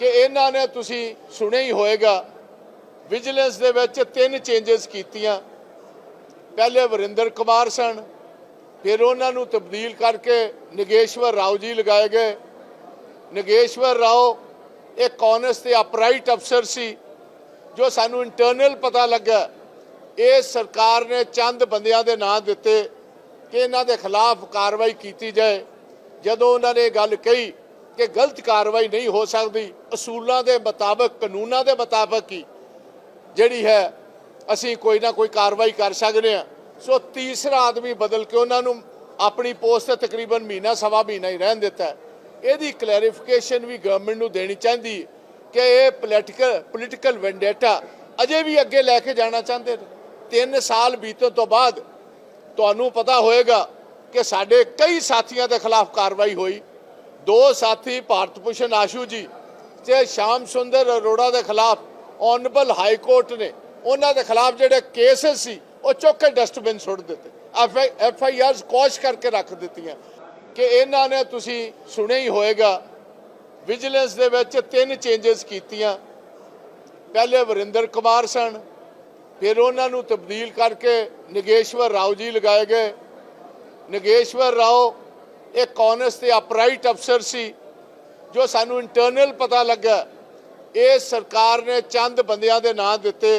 ਕਿ ਇਹਨਾਂ ਨੇ ਤੁਸੀਂ ਸੁਣਿਆ ਹੀ ਹੋਵੇਗਾ ਵਿਜੀਲੈਂਸ ਦੇ ਵਿੱਚ ਤਿੰਨ ਚੇਂਜਸ ਕੀਤੀਆਂ। ਪਹਿਲੇ ਵਰਿੰਦਰ ਕੁਮਾਰ ਸਨ, ਫਿਰ ਉਹਨਾਂ ਨੂੰ ਤਬਦੀਲ ਕਰਕੇ ਨਗੇਸ਼ਵਰ ਰਾਓ ਜੀ ਲਗਾਏ ਗਏ। ਨਗੇਸ਼ਵਰ ਰਾਓ ਇੱਕ ਕਾਨਸ ਤੇ ਅਪਰਾਈਟ ਅਫਸਰ ਸੀ, ਜੋ ਸਾਨੂੰ ਇੰਟਰਨਲ ਪਤਾ ਲੱਗਾ ਇਹ ਸਰਕਾਰ ਨੇ ਚੰਦ ਬੰਦਿਆਂ ਦੇ ਨਾਂ ਦਿੱਤੇ ਕਿ ਇਹਨਾਂ ਦੇ ਖਿਲਾਫ ਕਾਰਵਾਈ ਕੀਤੀ ਜਾਏ। ਜਦੋਂ ਉਹਨਾਂ ਨੇ ਇਹ ਗੱਲ ਕਹੀ ਕਿ ਗਲਤ ਕਾਰਵਾਈ ਨਹੀਂ ਹੋ ਸਕਦੀ। ਅਸੂਲਾਂ ਦੇ ਮੁਤਾਬਕ, ਕਾਨੂੰਨਾਂ ਦੇ ਮੁਤਾਬਕ ਹੀ ਜਿਹੜੀ ਹੈ, ਅਸੀਂ ਕੋਈ ਨਾ ਕੋਈ ਕਾਰਵਾਈ ਕਰ ਸਕਦੇ ਹਾਂ। ਸੋ ਤੀਸਰਾ ਆਦਮੀ ਬਦਲ ਕੇ ਉਹਨਾਂ ਨੂੰ ਆਪਣੀ ਪੋਸਟ ਤੇ ਤਕਰੀਬਨ ਮਹੀਨਾ, ਸਵਾ ਮਹੀਨਾ ਹੀ ਰਹਿਣ ਦਿੱਤਾ ਇਹਦੀ ਕਲੈਰੀਫਿਕੇਸ਼ਨ ਵੀ ਗਵਰਨਮੈਂਟ ਨੂੰ ਦੇਣੀ ਚਾਹੀਦੀ ਕਿ ਇਹ ਪੋਲੀਟੀਕਲ ਪੋਲੀਟੀਕਲ ਵੈਂਡੇਟਾ ਅਜੇ ਵੀ ਅੱਗੇ ਲੈ ਕੇ ਜਾਣਾ ਚਾਹੁੰਦੇ ਨੇ। 3 ਸਾਲ ਬੀਤਣ ਤੋਂ ਬਾਅਦ ਤੁਹਾਨੂੰ ਪਤਾ ਹੋਏਗਾ ਕਿ ਸਾਡੇ ਕਈ ਸਾਥੀਆਂ ਦੇ ਖਿਲਾਫ ਕਾਰਵਾਈ ਹੋਈ। ਦੋ ਸਾਥੀ ਭਾਰਤ ਭੂਸ਼ਣ ਆਸ਼ੂ ਜੀ ਤੇ ਸ਼ਾਮ ਸੁੰਦਰ ਅਰੋੜਾ ਦੇ ਖਿਲਾਫ ਆਨਰੇਬਲ ਹਾਈ ਕੋਰਟ ਨੇ ਉਹਨਾਂ ਦੇ ਖਿਲਾਫ ਜਿਹੜੇ ਕੇਸਸ ਸੀ, ਉਹ ਚੁੱਕ ਕੇ ਡਸਟਬਿਨ ਸੁੱਟ ਦਿੱਤੇ। ਐਫ ਆਈ ਆਰਸ ਕੋਸ਼ ਕਰਕੇ ਰੱਖ ਦਿੱਤੀਆਂ। ਕਿ ਇਹਨਾਂ ਨੇ ਤੁਸੀਂ ਸੁਣਿਆ ਹੀ ਹੋਵੇਗਾ ਵਿਜੀਲੈਂਸ ਦੇ ਵਿੱਚ ਤਿੰਨ ਚੇਂਜਸ ਕੀਤੀਆਂ। ਪਹਿਲੇ ਵਰਿੰਦਰ ਕੁਮਾਰ ਸਨ, ਫਿਰ ਉਹਨਾਂ ਨੂੰ ਤਬਦੀਲ ਕਰਕੇ ਨਗੇਸ਼ਵਰ ਰਾਓ ਜੀ ਲਗਾਏ ਗਏ। ਨਗੇਸ਼ਵਰ ਰਾਓ ਇੱਕ ਕਾਨਸ ਤੇ ਅਪਰਾਈਟ ਅਫਸਰ ਸੀ ਜੋ ਸਾਨੂੰ ਇੰਟਰਨਲ ਪਤਾ ਲੱਗਾ ਇਹ ਸਰਕਾਰ ਨੇ ਚੰਦ ਬੰਦਿਆਂ ਦੇ ਨਾਂ ਦਿੱਤੇ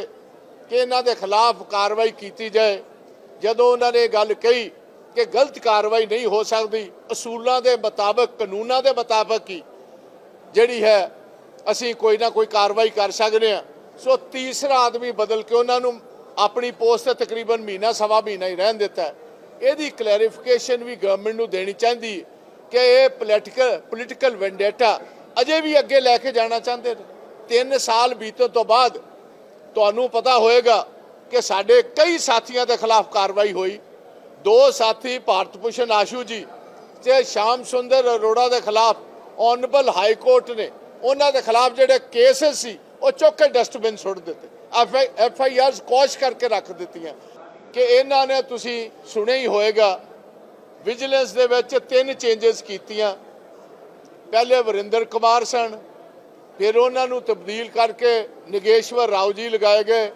ਕਿ ਇਹਨਾਂ ਦੇ ਖਿਲਾਫ ਕਾਰਵਾਈ ਕੀਤੀ ਜਾਏ। ਜਦੋਂ ਉਹਨਾਂ ਨੇ ਇਹ ਗੱਲ ਕਹੀ ਕਿ ਗਲਤ ਕਾਰਵਾਈ ਨਹੀਂ ਹੋ ਸਕਦੀ, ਅਸੂਲਾਂ ਦੇ ਮੁਤਾਬਕ, ਕਾਨੂੰਨਾਂ ਦੇ ਮੁਤਾਬਕ ਹੀ ਜਿਹੜੀ ਹੈ, ਅਸੀਂ ਕੋਈ ਨਾ ਕੋਈ ਕਾਰਵਾਈ ਕਰ ਸਕਦੇ ਹਾਂ। ਸੋ ਤੀਸਰਾ ਆਦਮੀ ਬਦਲ ਕੇ ਉਹਨਾਂ ਨੂੰ ਆਪਣੀ ਪੋਸਟ ਤੇ ਤਕਰੀਬਨ ਮਹੀਨਾ, ਸਵਾ ਮਹੀਨਾ ਹੀ ਰਹਿਣ ਦਿੱਤਾ ਇਹਦੀ ਕਲੈਰੀਫਿਕੇਸ਼ਨ ਵੀ ਗਵਰਨਮੈਂਟ ਨੂੰ ਦੇਣੀ ਚਾਹੀਦੀ ਹੈ ਕਿ ਇਹ ਪੋਲੀਟੀਕਲ ਪੋਲੀਟੀਕਲ ਵੈਂਡੇਟਾ ਅਜੇ ਵੀ ਅੱਗੇ ਲੈ ਕੇ ਜਾਣਾ ਚਾਹੁੰਦੇ ਨੇ। 3 ਸਾਲ ਬੀਤਣ ਤੋਂ ਬਾਅਦ ਤੁਹਾਨੂੰ ਪਤਾ ਹੋਏਗਾ ਕਿ ਸਾਡੇ ਕਈ ਸਾਥੀਆਂ ਦੇ ਖਿਲਾਫ ਕਾਰਵਾਈ ਹੋਈ। ਦੋ ਸਾਥੀ ਭਾਰਤ ਭੂਸ਼ਣ ਆਸ਼ੂ ਜੀ ਤੇ ਸ਼ਾਮ ਸੁੰਦਰ ਅਰੋੜਾ ਦੇ ਖਿਲਾਫ ਆਨਰੇਬਲ ਹਾਈ ਕੋਰਟ ਨੇ, ਉਹਨਾਂ ਦੇ ਖਿਲਾਫ ਜਿਹੜੇ ਕੇਸਸ ਸੀ, ਉਹ ਚੁੱਕ ਕੇ ਡਸਟਬਿਨ ਸੁੱਟ ਦਿੱਤੇ। ਐਫ ਆਈ ਆਰਸ ਕੋਸ਼ ਕਰਕੇ ਰੱਖ ਦਿੱਤੀਆਂ। ਕਿ ਇਹਨਾਂ ਨੇ ਤੁਸੀਂ ਸੁਣਿਆ ਹੀ ਹੋਵੇਗਾ ਵਿਜੀਲੈਂਸ ਦੇ ਵਿੱਚ ਤਿੰਨ ਚੇਂਜਸ ਕੀਤੀਆਂ। ਪਹਿਲੇ ਵਰਿੰਦਰ ਕੁਮਾਰ ਸਨ, ਫਿਰ ਉਹਨਾਂ ਨੂੰ ਤਬਦੀਲ ਕਰਕੇ ਨਗੇਸ਼ਵਰ ਰਾਓ ਜੀ ਲਗਾਏ ਗਏ।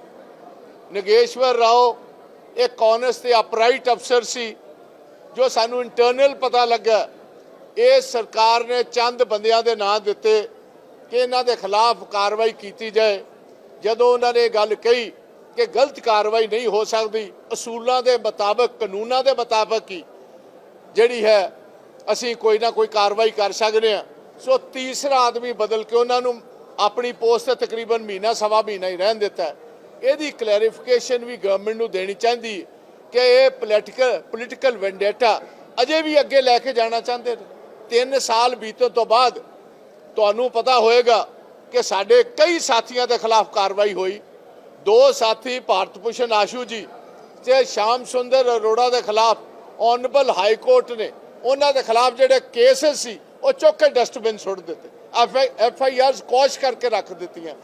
ਨਗੇਸ਼ਵਰ ਰਾਓ ਇੱਕ ਕਾਨਸ ਤੇ ਅਪਰਾਈਟ ਅਫਸਰ ਸੀ, ਜੋ ਸਾਨੂੰ ਇੰਟਰਨਲ ਪਤਾ ਲੱਗਾ ਇਹ ਸਰਕਾਰ ਨੇ ਚੰਦ ਬੰਦਿਆਂ ਦੇ ਨਾਂ ਦਿੱਤੇ ਕਿ ਇਹਨਾਂ ਦੇ ਖਿਲਾਫ ਕਾਰਵਾਈ ਕੀਤੀ ਜਾਏ। ਜਦੋਂ ਉਹਨਾਂ ਨੇ ਇਹ ਗੱਲ ਕਹੀ ਕਿ ਗਲਤ ਕਾਰਵਾਈ ਨਹੀਂ ਹੋ ਸਕਦੀ। ਅਸੂਲਾਂ ਦੇ ਮੁਤਾਬਕ, ਕਾਨੂੰਨਾਂ ਦੇ ਮੁਤਾਬਕ ਹੀ ਜਿਹੜੀ ਹੈ, ਅਸੀਂ ਕੋਈ ਨਾ ਕੋਈ ਕਾਰਵਾਈ ਕਰ ਸਕਦੇ ਹਾਂ। ਸੋ ਤੀਸਰਾ ਆਦਮੀ ਬਦਲ ਕੇ ਉਹਨਾਂ ਨੂੰ ਆਪਣੀ ਪੋਸਟ ਤੇ ਤਕਰੀਬਨ ਮਹੀਨਾ, ਸਵਾ ਮਹੀਨਾ ਹੀ ਰਹਿਣ ਦਿੱਤਾ ਇਹਦੀ ਕਲੈਰੀਫਿਕੇਸ਼ਨ ਵੀ ਗਵਰਨਮੈਂਟ ਨੂੰ ਦੇਣੀ ਚਾਹੀਦੀ ਕਿ ਇਹ ਪੋਲੀਟੀਕਲ ਪੋਲੀਟੀਕਲ ਵੈਂਡੇਟਾ ਅਜੇ ਵੀ ਅੱਗੇ ਲੈ ਕੇ ਜਾਣਾ ਚਾਹੁੰਦੇ ਨੇ। 3 ਸਾਲ ਬੀਤਣ ਤੋਂ ਬਾਅਦ ਤੁਹਾਨੂੰ ਪਤਾ ਹੋਏਗਾ ਕਿ ਸਾਡੇ ਕਈ ਸਾਥੀਆਂ ਦੇ ਖਿਲਾਫ ਕਾਰਵਾਈ ਹੋਈ। ਦੋ ਸਾਥੀ ਭਾਰਤ ਭੂਸ਼ਣ ਆਸ਼ੂ ਜੀ ਤੇ ਸ਼ਾਮ ਸੁੰਦਰ ਅਰੋੜਾ ਦੇ ਖਿਲਾਫ ਆਨਰੇਬਲ ਹਾਈ ਕੋਰਟ ਨੇ ਉਹਨਾਂ ਦੇ ਖਿਲਾਫ ਜਿਹੜੇ ਕੇਸਸ ਸੀ, ਉਹ ਚੁੱਕ ਕੇ ਡਸਟਬਿਨ ਸੁੱਟ ਦਿੱਤੇ। ਐਫ ਆਈ ਆਰਸ ਕੋਸ਼ ਕਰਕੇ ਰੱਖ ਦਿੱਤੀਆਂ।